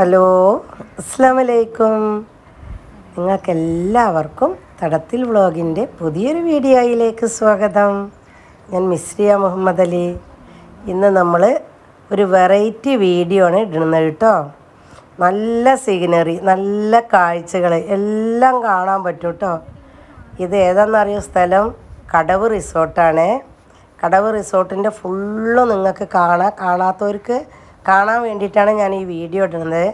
Hello അസ്സാം വലൈക്കും നിങ്ങൾക്കെല്ലാവർക്കും തടത്തിൽ വ്ളോഗിന്റെ പുതിയൊരു വീഡിയോയിലേക്ക് സ്വാഗതം. ഞാൻ മിസ്രിയ മുഹമ്മദ് അലി. ഇന്ന് നമ്മൾ ഒരു വെറൈറ്റി വീഡിയോ ആണ് ഇടുന്നത് കേട്ടോ. നല്ല സീനറി നല്ല കാഴ്ചകൾ എല്ലാം കാണാൻ പറ്റും കേട്ടോ. ഇത് ഏതാണെന്നറിയോ സ്ഥലം? കടവ് റിസോർട്ടാണ്. കടവ് റിസോർട്ടിന്റെ ഫുള്ള് നിങ്ങൾക്ക് കാണാം കാണാത്തവർക്ക് കാണാൻ വേണ്ടിയിട്ടാണ് ഞാൻ ഈ വീഡിയോ ഇടുന്നത്.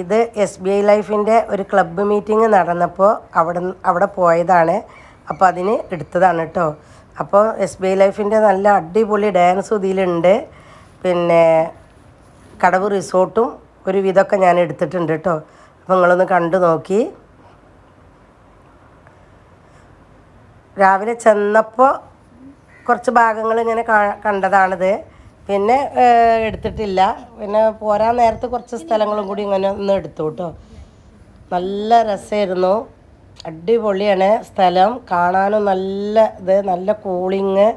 ഇത് എസ് ബി ഐ ലൈഫിന്റെ ഒരു ക്ലബ്ബ് മീറ്റിംഗ് നടന്നപ്പോൾ അവിടെ അവിടെ പോയതാണ്. അപ്പോൾ അതിന് എടുത്തതാണ് കേട്ടോ. അപ്പോൾ എസ് ബി ഐ ലൈഫിന്റെ നല്ല അടിപൊളി ഡാൻസ് ഇതിലുണ്ട്. പിന്നെ കടവ് റിസോർട്ടും ഒരു വിധമൊക്കെ ഞാൻ എടുത്തിട്ടുണ്ട് കേട്ടോ. അപ്പോൾ നിങ്ങളൊന്ന് കണ്ടു നോക്കി. രാവിലെ ചെന്നപ്പോൾ കുറച്ച് ഭാഗങ്ങൾ ഇങ്ങനെ കണ്ടതാണിത്. പിന്നെ എടുത്തിട്ടില്ല. പിന്നെ പോരാൻ നേരത്ത് കുറച്ച് സ്ഥലങ്ങളും കൂടി ഇങ്ങനെ ഒന്ന് എടുത്തു കേട്ടോ. നല്ല രസമായിരുന്നു. അടിപൊളിയാണ് സ്ഥലം. കാണാനും നല്ല ഇത് നല്ല കൂളിങ്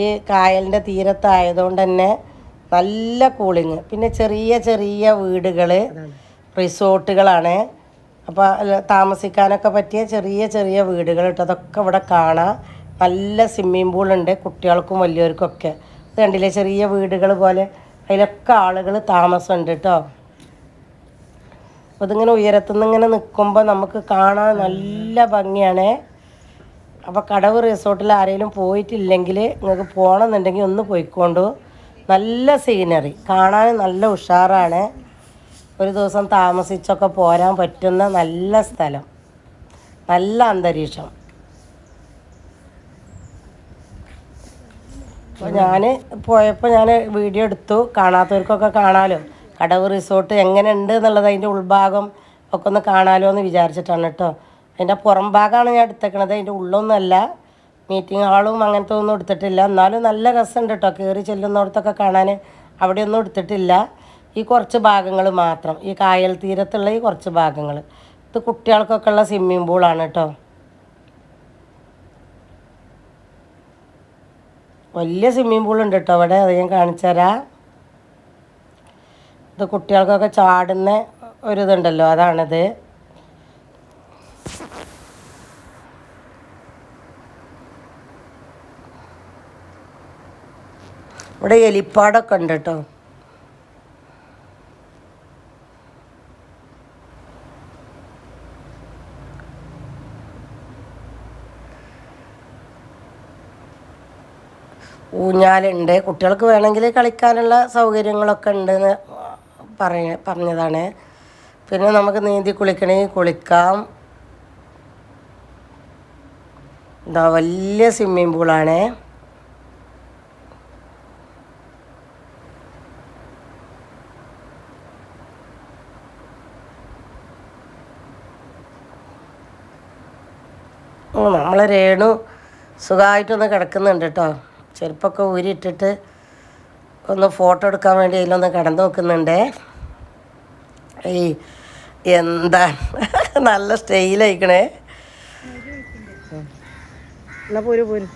ഈ കായലിന്റെ തീരത്തായതുകൊണ്ട് തന്നെ നല്ല കൂളിങ് പിന്നെ ചെറിയ ചെറിയ വീടുകൾ റിസോർട്ടുകളാണ്. അപ്പോൾ താമസിക്കാനൊക്കെ പറ്റിയ ചെറിയ ചെറിയ വീടുകൾ അതൊക്കെ ഇവിടെ കാണാം. നല്ല സ്വിമ്മിംഗ് പൂളുണ്ട് കുട്ടികൾക്കും വലിയവർക്കൊക്കെ. ഇത് കണ്ടില്ലേ ചെറിയ വീടുകൾ പോലെ. അതിലൊക്കെ ആളുകൾ താമസമുണ്ട് കേട്ടോ അപ്പോൾ ഇതിങ്ങനെ ഉയരത്തുനിന്ന് ഇങ്ങനെ നിൽക്കുമ്പോൾ നമുക്ക് കാണാൻ നല്ല ഭംഗിയാണേ. അപ്പോൾ കടവ് റിസോർട്ടിൽ ആരെങ്കിലും പോയിട്ടില്ലെങ്കിൽ നിങ്ങൾക്ക് പോകണമെന്നുണ്ടെങ്കിൽ ഒന്ന് പോയിക്കൊണ്ടു. നല്ല സീനറി കാണാൻ നല്ല ഉഷാറാണ്. ഒരു ദിവസം താമസിച്ചൊക്കെ പോരാൻ പറ്റുന്ന നല്ല സ്ഥലം. നല്ല അന്തരീക്ഷം. അപ്പോൾ ഞാൻ പോയപ്പോൾ ഞാൻ വീഡിയോ എടുത്തു. കാണാത്തവർക്കൊക്കെ കാണാലോ. കടവ് റിസോർട്ട് എങ്ങനെ ഉണ്ട് എന്നുള്ളത് അതിന്റെ ഉൾഭാഗം ഒക്കെ ഒന്ന് കാണാലോ എന്ന് വിചാരിച്ചിട്ടാണ് കേട്ടോ അതിന്റെ പുറം ഭാഗമാണ് ഞാൻ എടുത്തേക്കണത്. അതിന്റെ ഉള്ളൊന്നുമല്ല. മീറ്റിംഗ് ഹാളും അങ്ങനത്തെ ഒന്നും എടുത്തിട്ടില്ല. എന്നാലും നല്ല രസമുണ്ട് കേട്ടോ കയറി ചെല്ലുന്നിടത്തൊക്കെ കാണാൻ. അവിടെയൊന്നും എടുത്തിട്ടില്ല. ഈ കുറച്ച് ഭാഗങ്ങൾ മാത്രം. ഈ കായൽ തീരത്തുള്ള ഈ കുറച്ച് ഭാഗങ്ങൾ ഇത് കുട്ടികൾക്കൊക്കെ ഉള്ള സ്വിമ്മിംഗ് പൂളാണ് കേട്ടോ വലിയ സ്വിമ്മിംഗ് പൂൾ ഉണ്ട് കേട്ടോ. അവിടെ അത് ഞാൻ കാണിച്ചു ഇത് കുട്ടികൾക്കൊക്കെ ചാടുന്ന ഒരു ഇതുണ്ടല്ലോ അതാണിത്. ഇവിടെ എലിപ്പാടൊക്കെ ഉണ്ട് കേട്ടോ. ഊഞ്ഞാലുണ്ട്. കുട്ടികൾക്ക് വേണമെങ്കിൽ കളിക്കാനുള്ള സൗകര്യങ്ങളൊക്കെ ഉണ്ടെന്ന് പറയ പറഞ്ഞതാണ്. പിന്നെ നമുക്ക് നീന്തി കുളിക്കണമെങ്കിൽ കുളിക്കാം. എന്താ വലിയ സ്വിമ്മിംഗ് പൂളാണ് നമ്മളെ രേണു സുഖമായിട്ടൊന്ന് കിടക്കുന്നുണ്ട് കേട്ടോ ചെരുപ്പൊക്കെ ഊരിയിട്ടിട്ട് ഒന്ന് ഫോട്ടോ എടുക്കാൻ വേണ്ടി അതിലൊന്ന് കടന്നു നോക്കുന്നുണ്ടേ. ഈ എന്താ നല്ല സ്റ്റൈലയക്കണേ. പോരു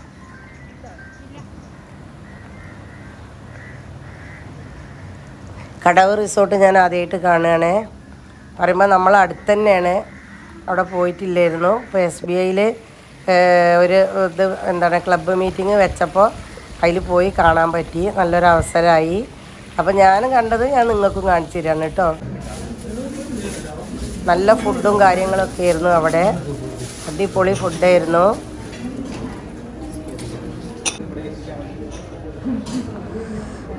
കടവ് റിസോർട്ട് ഞാൻ ആദ്യമായിട്ട് കാണുകയാണേ. പറയുമ്പോൾ നമ്മൾ അടുത്ത് തന്നെയാണ് അവിടെ പോയിട്ടില്ലായിരുന്നു. ഇപ്പോൾ എസ് ബി ഐയിൽ ഒരു ഇത് എന്താണ് ക്ലബ്ബ് മീറ്റിംഗ് വെച്ചപ്പോൾ അതിൽ പോയി കാണാൻ പറ്റി. നല്ലൊരു അവസരമായി. അപ്പോൾ ഞാനും കണ്ടത് ഞാൻ നിങ്ങൾക്കും കാണിച്ചു തരാണ് കേട്ടോ. നല്ല ഫുഡും കാര്യങ്ങളൊക്കെ ആയിരുന്നു അവിടെ. അടിപൊളി ഫുഡായിരുന്നു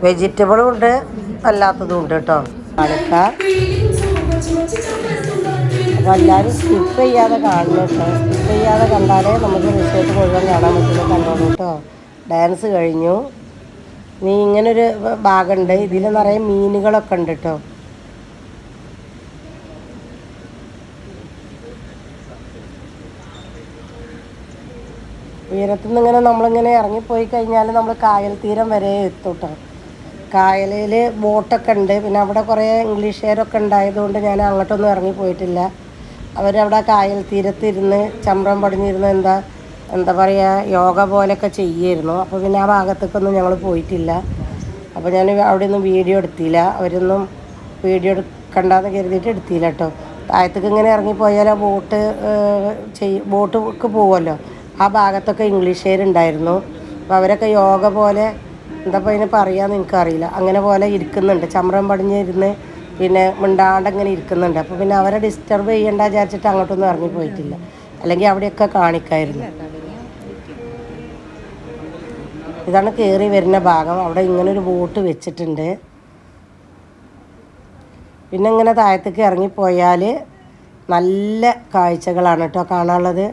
വെജിറ്റബിളും ഉണ്ട് അല്ലാത്തതും ഉണ്ട് കേട്ടോ. കാണിക്കാം അപ്പോൾ എല്ലാവരും സ്കിപ്പ് ചെയ്യാതെ കാണണം കേട്ടോ. സ്കിപ്പ് ചെയ്യാതെ കണ്ടാലേ നമുക്ക് റിസോർട്ട് മുഴുവൻ കാണാൻ പറ്റുള്ളൂ കണ്ടോളൂ കേട്ടോ. ഡാൻസ് കഴിഞ്ഞു. നീ ഇങ്ങനൊരു ഭാഗമുണ്ട് ഇതിൽ നിറയെ മീനുകളൊക്കെ ഉണ്ട് കേട്ടോ ഉയരത്തുനിന്ന് ഇങ്ങനെ നമ്മളിങ്ങനെ ഇറങ്ങിപ്പോയി കഴിഞ്ഞാൽ നമ്മൾ കായൽ തീരം വരെ എത്തൂട്ടോ. കായലിൽ ബോട്ടൊക്കെ ഉണ്ട്. പിന്നെ അവിടെ കുറേ ഇംഗ്ലീഷുകാരൊക്കെ ഉണ്ടായതുകൊണ്ട് ഞാൻ അങ്ങോട്ടൊന്നും ഇറങ്ങിപ്പോയിട്ടില്ല. അവരവിടെ കായൽ തീരത്തിരുന്ന് ചമ്രം പടിഞ്ഞിരുന്ന് എന്താ എന്താ പറയുക യോഗ പോലെയൊക്കെ ചെയ്യുമായിരുന്നു അപ്പോൾ പിന്നെ ആ ഭാഗത്തേക്കൊന്നും ഞങ്ങൾ പോയിട്ടില്ല. അപ്പോൾ ഞാൻ അവിടെ ഒന്നും വീഡിയോ എടുത്തില്ല. അവരൊന്നും വീഡിയോ എടുക്കണ്ടെന്ന് കരുതിയിട്ട് എടുത്തില്ല കേട്ടോ. താഴത്തേക്ക് ഇങ്ങനെ ഇറങ്ങിപ്പോയാൽ ആ ബോട്ട് ചെയ് ബോട്ട് പോകുമല്ലോ ആ ഭാഗത്തൊക്കെ ഇംഗ്ലീഷുകാരുണ്ടായിരുന്നു. അപ്പോൾ അവരൊക്കെ യോഗ പോലെ എന്താ ഇപ്പോൾ പറയാമെന്ന് എനിക്കറിയില്ല. അങ്ങനെ പോലെ ഇരിക്കുന്നുണ്ട്. ചമ്രം പടിഞ്ഞിരുന്ന് പിന്നെ മിണ്ടാണ്ട് ഇങ്ങനെ ഇരിക്കുന്നുണ്ട്. അപ്പോൾ പിന്നെ അവരെ ഡിസ്റ്റർബ് ചെയ്യണ്ട വിചാരിച്ചിട്ട് അങ്ങോട്ടൊന്നും ഇറങ്ങിപ്പോയിട്ടില്ല. അല്ലെങ്കിൽ അവിടെയൊക്കെ കാണിക്കായിരുന്നു. ഇതാണ് കയറി വരുന്ന ഭാഗം. അവിടെ ഇങ്ങനെ ഒരു ബോട്ട് വെച്ചിട്ടുണ്ട്. പിന്നെ ഇങ്ങനെ താഴത്തേക്ക് ഇറങ്ങിപ്പോയാൽ നല്ല കാഴ്ചകളാണ് കേട്ടോ കാണാനുള്ളത്.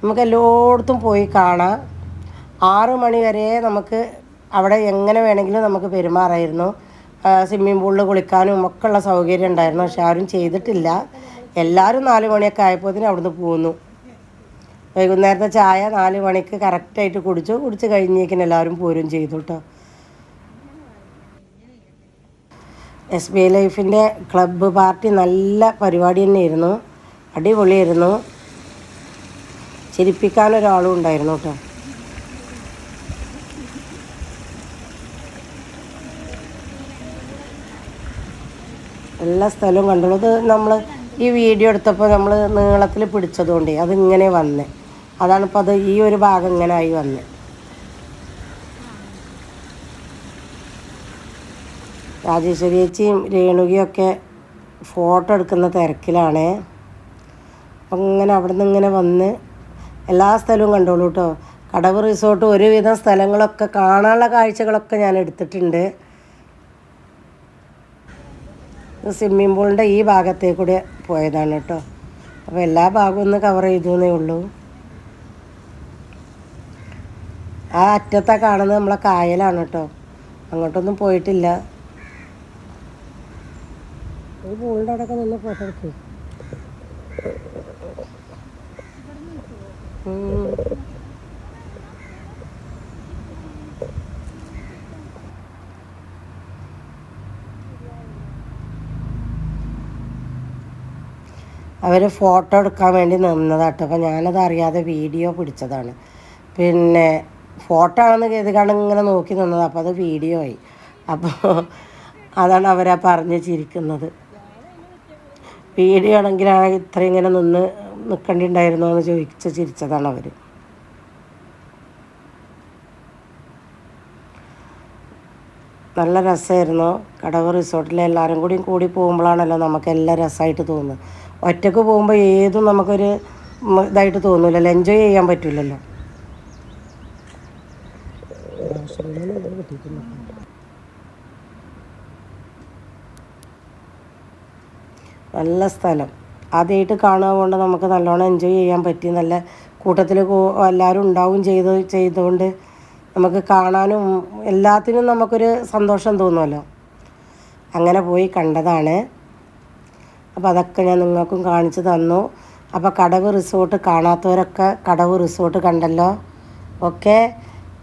നമുക്ക് എല്ലായിടത്തും പോയി കാണാം. ആറ് മണി വരെ നമുക്ക് അവിടെ എങ്ങനെ വേണമെങ്കിലും നമുക്ക് പെരുമാറായിരുന്നു. സ്വിമ്മിംഗ് പൂളിൽ കുളിക്കാനും ഒക്കെയുള്ള സൗകര്യം ഉണ്ടായിരുന്നു. പക്ഷെ ആരും ചെയ്തിട്ടില്ല. എല്ലാവരും നാല് മണിയൊക്കെ ആയപ്പോഴത്തേനും അവിടുന്ന് പോന്നു. വൈകുന്നേരത്തെ ചായ നാല് മണിക്ക് കറക്റ്റായിട്ട് കുടിച്ചു. കുടിച്ച് കഴിഞ്ഞേക്കിന് എല്ലാവരും പോരും ചെയ്തു കേട്ടോ എസ് ബി ഐ ലൈഫിന്റെ ക്ലബ്ബ് പാർട്ടി നല്ല പരിപാടി തന്നെയായിരുന്നു. അടിപൊളിയായിരുന്നു. ചിരിപ്പിക്കാൻ ഒരാളും ഉണ്ടായിരുന്നു കേട്ടോ എല്ലാ സ്ഥലവും കണ്ടുള്ളൂ ഇത് നമ്മൾ ഈ വീഡിയോ എടുത്തപ്പോൾ നമ്മൾ നീളത്തിൽ പിടിച്ചതുകൊണ്ടേ അതിങ്ങനെ വന്നേ. അതാണിപ്പോൾ അത് ഈ ഒരു ഭാഗം ഇങ്ങനെ ആയി വന്നത് രാജേശ്വരി ചേച്ചിയും രേണുകയൊക്കെ ഫോട്ടോ എടുക്കുന്ന തിരക്കിലാണ്. അങ്ങനെ അവിടെ നിന്ന് ഇങ്ങനെ വന്ന് എല്ലാ സ്ഥലവും കണ്ടോളൂ കേട്ടോ കടവ് റിസോർട്ട് ഒരുവിധം സ്ഥലങ്ങളൊക്കെ കാണാനുള്ള കാഴ്ചകളൊക്കെ ഞാൻ എടുത്തിട്ടുണ്ട്. സ്വിമ്മിംഗ് പൂളിന്റെ ഈ ഭാഗത്തേക്കൂടെ പോയതാണ് കേട്ടോ അപ്പോൾ എല്ലാ ഭാഗവും ഒന്ന് കവർ ചെയ്തു എന്നേ ഉള്ളൂ. ആ അറ്റത്തെ കാണുന്നത് നമ്മളെ കായലാണ് കേട്ടോ. അങ്ങോട്ടൊന്നും പോയിട്ടില്ല. അവിടെയൊക്കെ നിന്ന് ഫോട്ടോ ഫോട്ടോ എടുക്കാൻ വേണ്ടി നിന്നതാട്ടോ അപ്പോൾ ഞാനത് അറിയാതെ വീഡിയോ പിടിച്ചതാണ്. പിന്നെ ഫോട്ടോ ആണെന്ന് കരുതിക്കാണ്ട് ഇങ്ങനെ നോക്കി നിന്നത്. അപ്പോൾ അത് വീഡിയോ ആയി. അപ്പോൾ അതാണ് അവരാ പറഞ്ഞ് ചിരിക്കുന്നത്. വീഡിയോ ആണെങ്കിലാണ് ഇത്രയും ഇങ്ങനെ നിന്ന് നിൽക്കേണ്ടിണ്ടായിരുന്നോ എന്ന് ചോദിച്ച് ചിരിച്ചതാണ് അവർ നല്ല രസമായിരുന്നു. കടവ് റിസോർട്ടിൽ എല്ലാവരും കൂടി കൂടി പോകുമ്പോഴാണല്ലോ നമുക്ക് എല്ലാം രസമായിട്ട് തോന്നുന്നത്. ഒറ്റയ്ക്ക് പോകുമ്പോൾ ഏതും നമുക്കൊരു ഇതായിട്ട് തോന്നില്ലല്ലോ എൻജോയ് ചെയ്യാൻ പറ്റില്ലല്ലോ നല്ല സ്ഥലം. ആദ്യമായിട്ട് കാണുക കൊണ്ട് നമുക്ക് നല്ലോണം എൻജോയ് ചെയ്യാൻ പറ്റി. നല്ല കൂട്ടത്തിൽ എല്ലാവരും ഉണ്ടാവും ചെയ്ത് ചെയ്തുകൊണ്ട് നമുക്ക് കാണാനും എല്ലാത്തിനും നമുക്കൊരു സന്തോഷം തോന്നുമല്ലോ അങ്ങനെ പോയി കണ്ടതാണ്. അപ്പോൾ അതൊക്കെ ഞാൻ നിങ്ങൾക്കും കാണിച്ചു തന്നു. അപ്പോൾ കടവ് റിസോർട്ട് കാണാത്തവരൊക്കെ കടവ് റിസോർട്ട് കണ്ടല്ലോ. Okay.